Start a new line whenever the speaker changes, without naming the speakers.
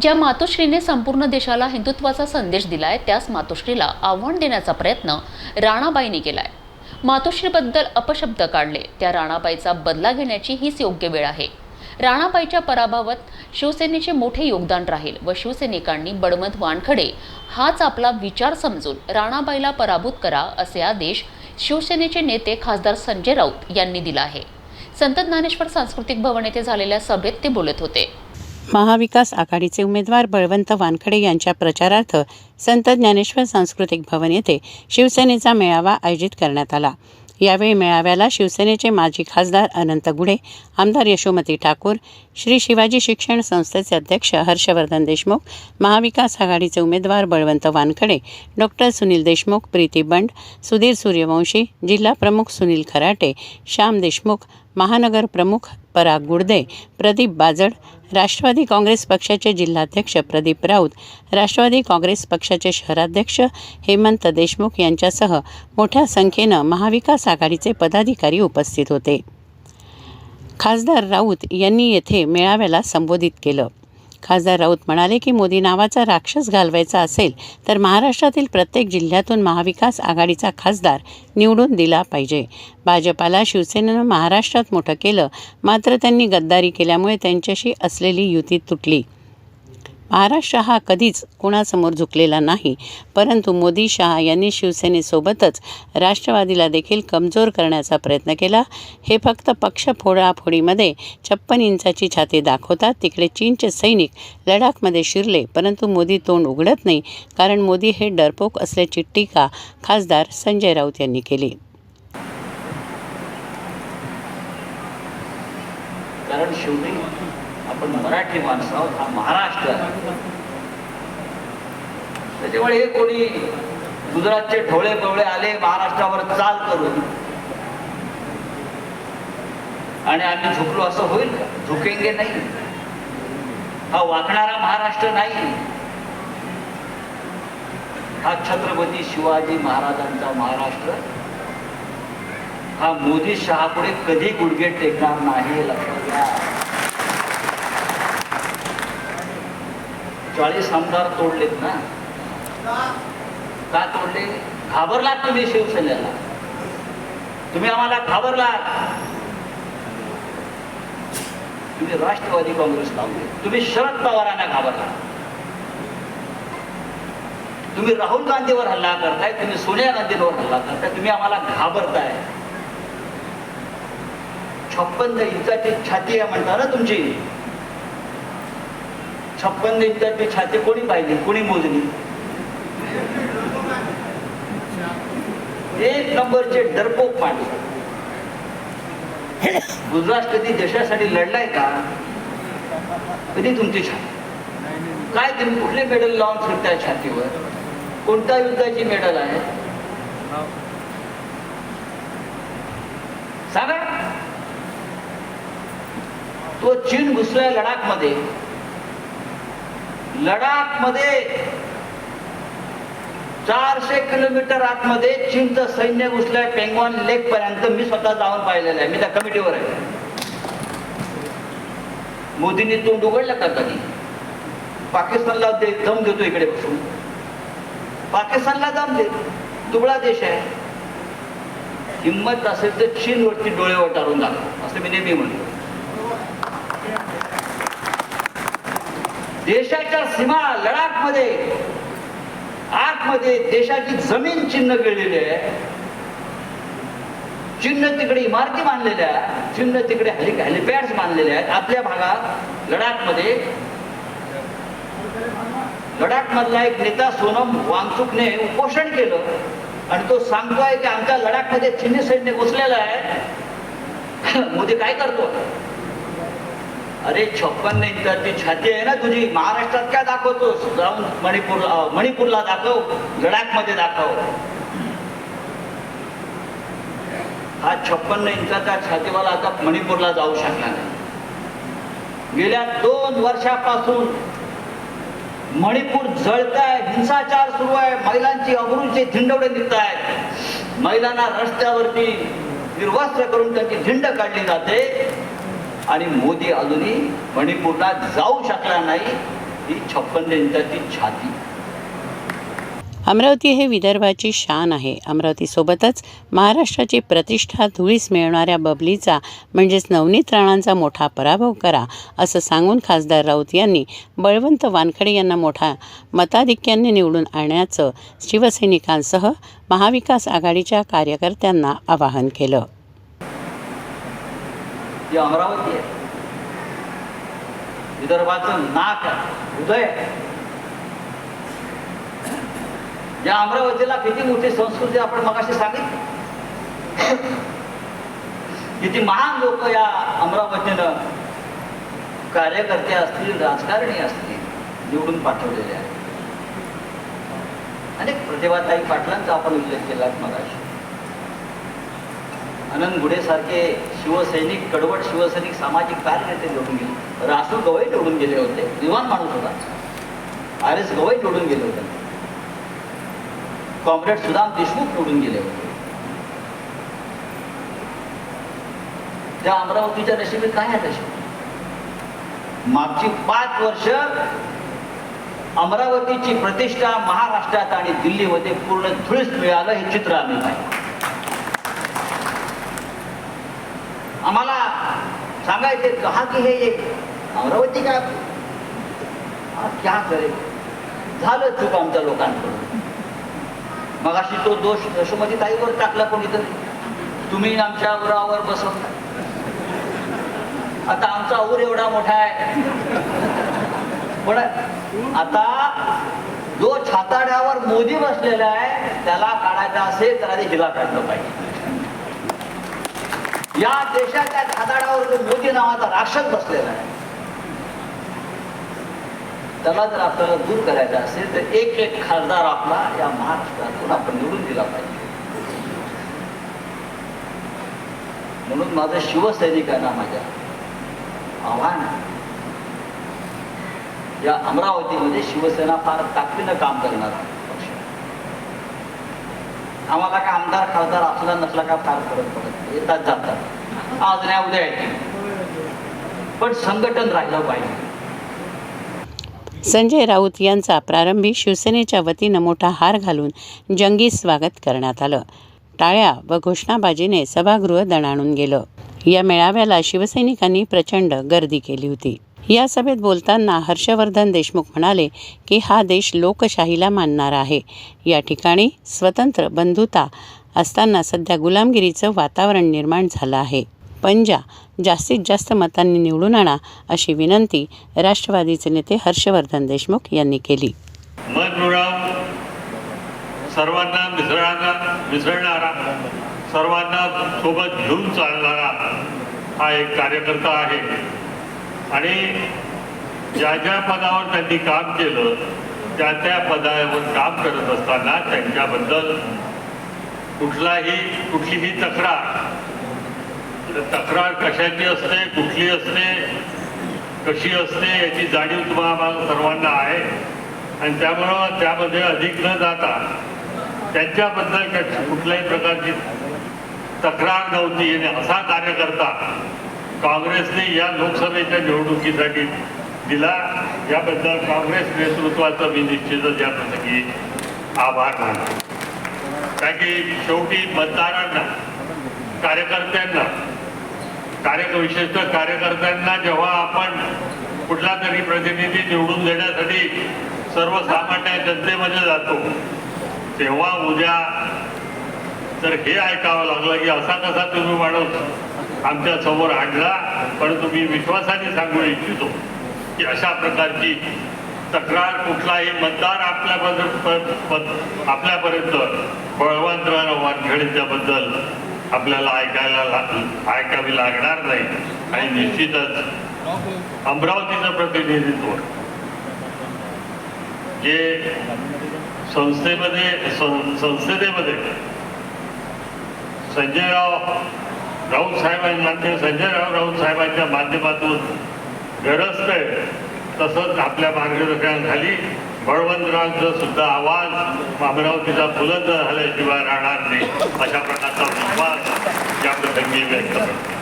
ज्या मातोश्रीने संपूर्ण देशाला हिंदुत्वाचा संदेश दिलाय त्याच मातोश्रीला आव्हान देण्याचा प्रयत्न राणाबाईंनी केलाय. मातोश्रीबद्दल अपशब्द काढले त्या राणाबाईचा बदला घेण्याची हीच योग्य वेळ आहे. राणाबाईच्या पराभवात शिवसेनेचे मोठे योगदान राहील व शिवसैनिकांनी बडमत वानखडे हाच आपला विचार समजून राणाबाईला पराभूत करा असे आदेश शिवसेनेचे नेते खासदार संजय राऊत यांनी दिला आहे. संत ज्ञानेश्वर सांस्कृतिक भवन येथे झालेल्या सभेत ते बोलत होते.
महाविकास आघाडीचे उमेदवार बळवंत वानखडे यांच्या प्रचारार्थ संत ज्ञानेश्वर सांस्कृतिक भवन येथे शिवसेनेचा मेळावा आयोजित करण्यात आला. यावेळी मेळाव्याला शिवसेनेचे माजी खासदार अनंत गुढे आमदार यशोमती ठाकूर श्री शिवाजी शिक्षण संस्थेचे अध्यक्ष हर्षवर्धन देशमुख महाविकास आघाडीचे उमेदवार बळवंत वानखडे डॉक्टर सुनील देशमुख प्रीती बंड सुधीर सूर्यवंशी जिल्हा प्रमुख सुनील खराटे श्याम देशमुख महानगर प्रमुख पराग गुडदे प्रदीप बाजड राष्ट्रवादी काँग्रेस पक्षाचे जिल्हाध्यक्ष प्रदीप राऊत राष्ट्रवादी काँग्रेस पक्षाचे शहराध्यक्ष हेमंत देशमुख यांच्यासह मोठ्या संख्येनं महाविकास आघाडीचे पदाधिकारी उपस्थित होते. खासदार राऊत यांनी येथे मेळाव्याला संबोधित केलं. खासदार राऊत म्हणाले की मोदी नावाचा राक्षस घालवायचा असेल तर महाराष्ट्रातील प्रत्येक जिल्ह्यातून महाविकास आघाडीचा खासदार निवडून दिला पाहिजे. भाजपाला शिवसेनेनं महाराष्ट्रात मोठं केलं मात्र त्यांनी गद्दारी केल्यामुळे त्यांच्याशी असलेली युती तुटली. महाराष्ट्र हा कधीच कुणासमोर झुकलेला नाही. परंतु मोदी शहा यांनी शिवसेनेसोबतच राष्ट्रवादीला देखील कमजोर करण्याचा प्रयत्न केला. हे फक्त पक्ष फोडाफोडीमध्ये छप्पन इंचाची छाती दाखवतात. तिकडे चीनचे सैनिक लडाखमध्ये शिरले परंतु मोदी तोंड उघडत नाही. कारण मोदी हे डरपोक असल्याची टीका खासदार संजय राऊत यांनी केली.
कारण पण मराठी माणसावर आहोत हा महाराष्ट्र. आहे. त्याच्यामुळे हे कोणी गुजरातचे ढोळे पवळे आले महाराष्ट्रावर चाल करून आणि आम्ही झुकलो असं होईल का? झुकेंगे नाही. हा वाकणारा महाराष्ट्र नाही. हा छत्रपती शिवाजी महाराजांचा महाराष्ट्र. हा मोदी शहापुढे कधी गुडघे टेकणार नाही लक्षात घ्या. चाळीस आमदार तोडलेत ना? का तोडले? घाबरलात तुम्ही शिवसेनेला. तुम्ही आम्हाला घाबरलात. तुम्ही राष्ट्रवादी काँग्रेस लावले. तुम्ही शरद पवारांना घाबरला तुम्ही राहुल गांधीवर हल्ला करताय तुम्ही सोनिया गांधीवर हल्ला करताय तुम्ही आम्हाला घाबरताय. छप्पन इंचाची छाती आहे म्हणता ना तुमची. छप्पन इंचाची छाती कोणी पाहिली कोणी मोजली? एक नंबरचे डरपोक मांडले गुजरात कधी देशासाठी लढलाय का? कधी तुमची छाती? काय तुम्ही कुठले मेडल लावून फिरताय छातीवर? कोणत्या युद्धाची मेडल आहे? सांगा. तो चीन घुसलाय लडाखमध्ये लडाखमध्ये चारशे किलोमीटर आतमध्ये चीनचं सैन्य घुसलंय. पेंगॉन लेक पर्यंत मी स्वतः जाऊन पाहिलेलं आहे. मी त्या कमिटीवर आहे. मोदींनी तोंड उघडलं का कधी? पाकिस्तानला दे दम देतो इकडे बसून. पाकिस्तानला दम दे. दुबळा देश आहे. हिंमत असेल तर चीनवरती डोळे वटारून जाणार असं मी नेहमी म्हणतो. देशाच्या सीमा लडाखमध्ये आतमध्ये देशाची जमीन चिन्ह गेलेली आहे. चिन्ह तिकडे इमारती बांधलेल्या चिन्ह तिकडे हेलि हेलिपॅड्स बांधलेले आहेत. आपल्या भागात लडाखमध्ये लडाख मधला एक नेता सोनम वांगचुकने उपोषण केलं. आणि तो सांगतोय की आमच्या लडाखमध्ये चिन्ह सैन्य घुसलेलं आहे. मोदी काय करतो? अरे छप्पन इंचाची छाती आहे ना तुझी. महाराष्ट्रात काय दाखवतोस जाऊन मणिपूरला मणिपूरला दाखव. लडाखमध्ये दाखव. हा छप्पन्न इंचाचा छातीवाला आता मणिपूरला जाऊ शकणार नाही. गेल्या दोन वर्षापासून मणिपूर जळत आहे हिंसाचार सुरू आहे महिलांची अब्रूचे झिंडवडे निघत आहेत महिलांना रस्त्यावरती निर्वस्त्र करून त्यांची झिंड काढली जाते. आणि मोदी अजूनही मणिपूरला जाऊ शकला नाही ही छप्पन छाती.
अमरावती हे विदर्भाची शान आहे. अमरावतीसोबतच महाराष्ट्राची प्रतिष्ठा धुळीस मिळवणाऱ्या बबलीचा म्हणजेच नवनीत राणांचा मोठा पराभव करा असं सांगून खासदार राऊत यांनी बळवंत वानखडे यांना मोठा मताधिक्याने निवडून आणण्याचं शिवसैनिकांसह महाविकास आघाडीच्या कार्यकर्त्यांना आवाहन केलं.
जी अमरावती आहे. विदर्भाचं नाक आहे. हृदय आहे. या अमरावतीला किती मोठी संस्कृती आपण मगाशी सांगितली? किती महान लोक या अमरावतीनं कार्यकर्ते असतील राजकारणी असतील निवडून पाठवलेले आहेत. अनेक प्रतिभाताई पाटलांचा आपण उल्लेख केला मगाशी. आनंद गुडेसारखे शिवसैनिक कडवट शिवसैनिक सामाजिक कार्यकर्ते निवडून गेले. रासू गवई निवडून गेले होते. विमान माणूस होता. आर एस गवई निवडून गेले होते. कॉम्रेड सुदाम देशमुख निवडून गेले होते. त्या अमरावतीच्या नशिबी काय आहे नशीब मागची पाच वर्ष अमरावतीची प्रतिष्ठा महाराष्ट्रात आणि दिल्लीमध्ये पूर्ण धुळीस मिळालं हे चित्र आम्ही पाहिजे आम्हाला सांगायचे कहा की? हे एक अमरावती का? क्या करे झालं चूक आमच्या लोकांकडून. मगाशी तो दोष यशोमती ताईवर टाकला कोणीतरी. तुम्ही आमच्या उरावर बसवता आता आमचा ऊर एवढा मोठा आहे. पण आता जो छाताड्यावर मोदी बसलेला आहे त्याला काढायचा असेल तर आधी हिला काढलं पाहिजे. या देशाच्या धादाडावर जो मोदी नावाचा राक्षस बसलेला आहे त्याला जर आपल्याला दूर करायचं असेल तर एक एक खासदार आपला या महाराष्ट्रातून आपण निवडून दिला पाहिजे म्हणून माझं शिवसैनिकांना माझ्या आव्हान या अमरावतीमध्ये शिवसेना फार ताकदीनं काम करणार आहे. आम्हाला काय आमदार खासदार असला नसला का फार फरक पडत येतात जातात. आज नाही उद्या येते पण संघटन राहिलं पाहिजे.
संजय राऊत यांचा प्रारंभी शिवसेनेच्या वतीनं मोठा हार घालून जंगी स्वागत करण्यात आलं. टाळ्या व घोषणाबाजीने सभागृह दणाणून गेलं. या मेळाव्याला शिवसैनिकांनी प्रचंड गर्दी केली होती. या सभेत बोलताना हर्षवर्धन देशमुख म्हणाले की हा देश लोकशाहीला मानणारा आहे. या ठिकाणी स्वतंत्र बंधुता असताना सध्या गुलामगिरीचं वातावरण निर्माण झालं आहे. पंजा जास्तीत जास्त मतांनी निवडून आणा अशी विनंती राष्ट्रवादीचे नेते हर्षवर्धन देशमुख यांनी केली.
सर्वांना मिसळणारा मिसळणारा सर्वांना सोबत घेऊन चालणारा हा एक कार्यकर्ता आहे. आणि ज्या ज्या पदावर त्यांनी काम केलं त्या त्या पदावर काम करत असताना त्यांच्याबद्दल कुठलाही कुठलीही तक्रार. तक्रार कशाची असते कुठली असते कशी असते याची जाणीव तुम्हाला सर्वांना आहे. आणि त्यामुळं त्यामध्ये अधिक न जाता त्यांच्याबद्दल कुठल्याही प्रकारची तक्रार नव्हती. आणि असा कार्यकर्ता काँग्रेसने या लोकसभेच्या निवडणुकीसाठी दिला. याबद्दल काँग्रेस नेतृत्वाचं मी निश्चितच या प्रसंगी आभार मानतो. कारण की शेवटी मतदारांना कार्यकर्त्यांना कार्य विशेषतः कार्यकर्त्यांना जेव्हा आपण कुठला तरी प्रतिनिधी निवडून देण्यासाठी सर्वसामान्य जनतेमध्ये जातो तेव्हा उद्या तर हे ऐकावं लागलं की असा कसा तुम्ही माणूस आमच्यासमोर आणला पण तुम्ही विश्वासाने सांगू इच्छितो की अशा प्रकारची तक्रार कुठलाही मतदार आपल्यापर्यंत आपल्यापर्यंत बळवंतराव वानखेडेच्याबद्दल आपल्याला ऐकायला ऐकावी लागणार नाही. आणि निश्चितच अमरावतीचं प्रतिनिधित्व जे संस्थेमध्ये सं- संसदेमध्ये संजयराव राऊत साहेबांच्या संजयराव राऊत साहेबांच्या माध्यमातून गरजत आहे. तसंच आपल्या मार्गदर्शनाखाली बळवंतरावचा सुद्धा आवाज अमरावतीचा बुलंद झाल्याशिवाय राहणार नाही अशा प्रकारचा विश्वास या प्रसंगी व्यक्त करतो.